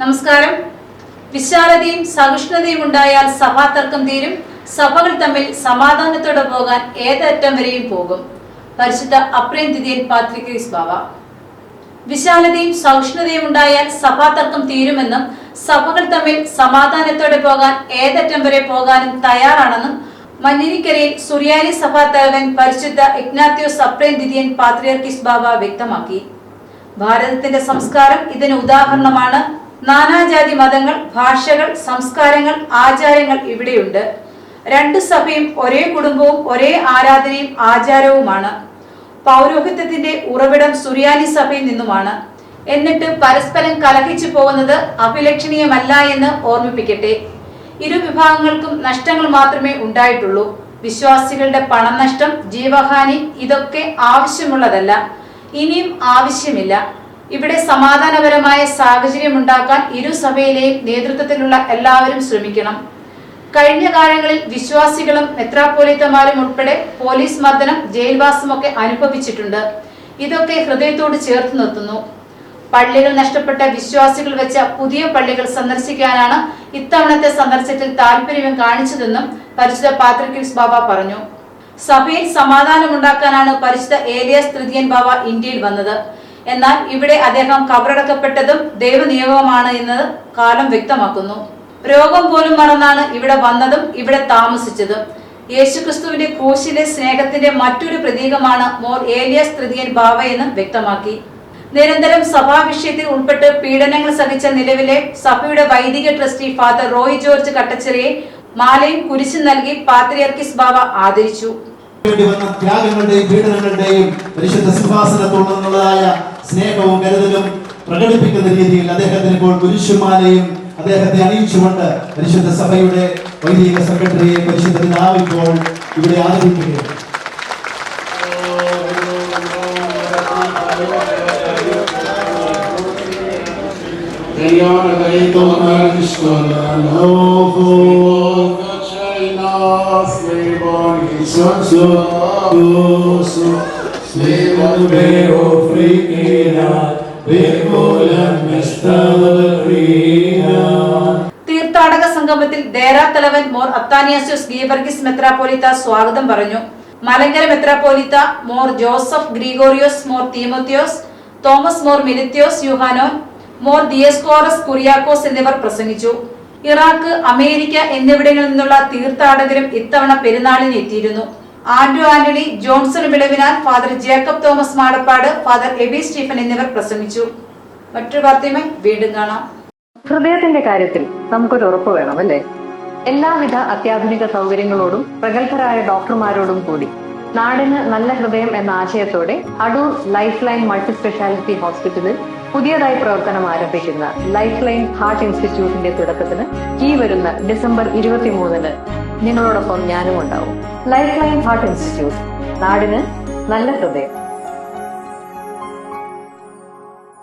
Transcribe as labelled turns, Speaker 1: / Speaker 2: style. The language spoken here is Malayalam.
Speaker 1: നമസ്കാരം. വിശാലതയും സഹിഷ്ണുതയും ഉണ്ടായാൽ സഭാതർക്കം തീരും. സഭകൾ തമ്മിൽ സമാധാനത്തോടെ പോകാൻ ഏതറ്റം വരെയും പോകും. പരിശുദ്ധ അപ്രേം ദിദിയൻ പാത്രികീസ് ബാബ വിശാലതയും സഹിഷ്ണുതയും ഉണ്ടായാൽ സഭാതർക്കം തീരുമെന്നും സഭകൾ തമ്മിൽ സമാധാനത്തോടെ പോകാൻ ഏതറ്റം വരെ പോകാനും തയ്യാറാണെന്നും മഞ്ഞിരിക്കരയിൽ സുറിയാനി സഭാ തലവൻ പരിശുദ്ധ ഇഗ്നാത്യോസ് അപ്രേം ദിദിയൻ പാത്രിയർക്കിസ് ബാബ വ്യക്തമാക്കി. ഭാരതത്തിന്റെ സംസ്കാരം ഇതിന് ഉദാഹരണമാണ്. നാനാജാതി മതങ്ങൾ ഭാഷകൾ സംസ്കാരങ്ങൾ ആചാരങ്ങൾ ഇവിടെയുണ്ട്. രണ്ട് സഭയും ഒരേ കുടുംബവും ഒരേ ആരാധനയും ആചാരവുമാണ്. പൗരോഹിത്യത്തിന്റെ ഉറവിടം സുറിയാനി സഭയിൽ നിന്നുമാണ്. എന്നിട്ട് പരസ്പരം കലഹിച്ചു പോകുന്നത് അഭിലക്ഷണീയമല്ല എന്ന് ഓർമ്മിപ്പിക്കട്ടെ. ഇരു വിഭാഗങ്ങൾക്കും നഷ്ടങ്ങൾ മാത്രമേ ഉണ്ടായിട്ടുള്ളൂ. വിശ്വാസികളുടെ പണനഷ്ടം ജീവഹാനി ഇതൊക്കെ ആവശ്യമുള്ളതല്ല. ഇനിയും ആവശ്യമില്ല. ഇവിടെ സമാധാനപരമായ സാഹചര്യം ഉണ്ടാക്കാൻ ഇരു സഭയിലെയും നേതൃത്വത്തിലുള്ള എല്ലാവരും ശ്രമിക്കണം. കഴിഞ്ഞ കാലങ്ങളിൽ വിശ്വാസികളും മെത്രാപ്പോലിത്തമാരും ഉൾപ്പെടെ പോലീസ് മർദ്ദനം ജയിൽവാസമൊക്കെ അനുഭവിച്ചിട്ടുണ്ട്. ഇതൊക്കെ ഹൃദയത്തോട് ചേർത്ത് നിർത്തുന്നു. പള്ളികൾ നഷ്ടപ്പെട്ട വിശ്വാസികൾ വെച്ച പുതിയ പള്ളികൾ സന്ദർശിക്കാനാണ് ഇത്തവണത്തെ സന്ദർശനത്തിൽ താല്പര്യം കാണിച്ചതെന്നും പരിശുദ്ധ പാത്രിക്കിൽസ് ബാബ പറഞ്ഞു. സഭയിൽ സമാധാനമുണ്ടാക്കാനാണ് പരിശുദ്ധ ഏലിയാസ് തൃതീയൻ ബാബ ഇന്ത്യയിൽ വന്നത്. എന്നാൽ ഇവിടെ അദ്ദേഹം കബറടക്കപ്പെട്ടതും ദൈവനിയോഗമാണ് എന്ന് കാലം വ്യക്തമാക്കുന്നു. രോഗം പോലും മറന്നാണ് ഇവിടെ വന്നതും ഇവിടെ താമസിച്ചതും. യേശുക്രിസ്തുവിന്റെ ക്രൂശിലെ സ്നേഹത്തിന്റെ മറ്റൊരു പ്രതീകമാണ് മോർ ഏലിയാസ് തൃതീയൻ ബാവ എന്ന് വ്യക്തമാക്കി. നിരന്തരം സഭാവിഷയത്തിൽ ഉൾപ്പെട്ട് പീഡനങ്ങൾ സഹിച്ച നിലവിലെ സഭയുടെ വൈദിക ട്രസ്റ്റി ഫാദർ റോയ് ജോർജ് കട്ടച്ചിറയെ മാലയും കുരിശും നൽകി പാത്രിയർക്കിസ് ബാബ ആദരിച്ചു.
Speaker 2: വേണ്ടി വന്ന ത്യാഗങ്ങളുടെയും പീഡനങ്ങളുടെയും പരിശുദ്ധ സിംഹാസനത്തോട് സ്നേഹവും കരുതലും പ്രകടിപ്പിക്കുന്ന രീതിയിൽ അദ്ദേഹത്തിന് ഇപ്പോൾ കുരിശുമാലയും അദ്ദേഹത്തെ അണിയിച്ചുകൊണ്ട് പരിശുദ്ധ സഭയുടെ വൈദിക സെക്രട്ടറിയെ പരിശുദ്ധ പിതാവ് ഇപ്പോൾ ഇവിടെ ആദരിക്കുകയാണ്.
Speaker 1: തീർത്ഥാടക സംഗമത്തിൽ ദേര തലവൻ മോർ അത്താനിയാസ്യോസ് ഗീവർഗിസ് മെത്രാപോലിത്ത സ്വാഗതം പറഞ്ഞു. മലങ്കര മെത്രാപോലിത്ത മോർ ജോസഫ് ഗ്രിഗോറിയോസ് മോർ തീമോത്തിയോസ് തോമസ് മോർ മിലിത്യോസ് യുഹാനോൻ മോർ ദിയസ്കോറസ് കുറിയാക്കോസ് എന്നിവർ പ്രസംഗിച്ചു. ഇറാഖ് അമേരിക്ക എന്നിവിടങ്ങളിൽ നിന്നുള്ള തീർത്ഥാടകരും ഇത്തവണ പെരുന്നാളിന് എത്തിയിരുന്നു. Andrew Antony Johnson Vilavinal father Jacob Thomas Madappad father Aby Stephen എന്നിവർ പ്രസംഗിച്ചു. മറ്റൊരു വാർത്തയുമായി വീണ്ടും കാണാം.
Speaker 3: ഹൃദയത്തിന്റെ കാര്യത്തിൽ നമുക്കൊരു ഉറപ്പ് വേണം അല്ലേ എല്ലാവിധ അത്യാധുനിക സൗകര്യങ്ങളോടും പ്രഗത്ഭരായ ഡോക്ടർമാരോടും കൂടി നാടിന് നല്ല ഹൃദയം എന്ന ആശയത്തോടെ Adoor life line multi speciality ഹോസ്പിറ്റലിൽ പുതിയതായി പ്രവർത്തനം ആരംഭിക്കുന്ന ലൈഫ് ലൈൻ ഹാർട്ട് ഇൻസ്റ്റിറ്റ്യൂട്ടിന്റെ തുടക്കത്തിന് ഈ വരുന്ന ഡിസംബർ ഇരുപത്തിമൂന്നിന് നിങ്ങളോടൊപ്പം ഞാനും ഉണ്ടാവും ലൈഫ് ലൈൻ ഹാർട്ട് ഇൻസ്റ്റിറ്റ്യൂട്ട് നാടിന് നല്ല ഹൃദയം.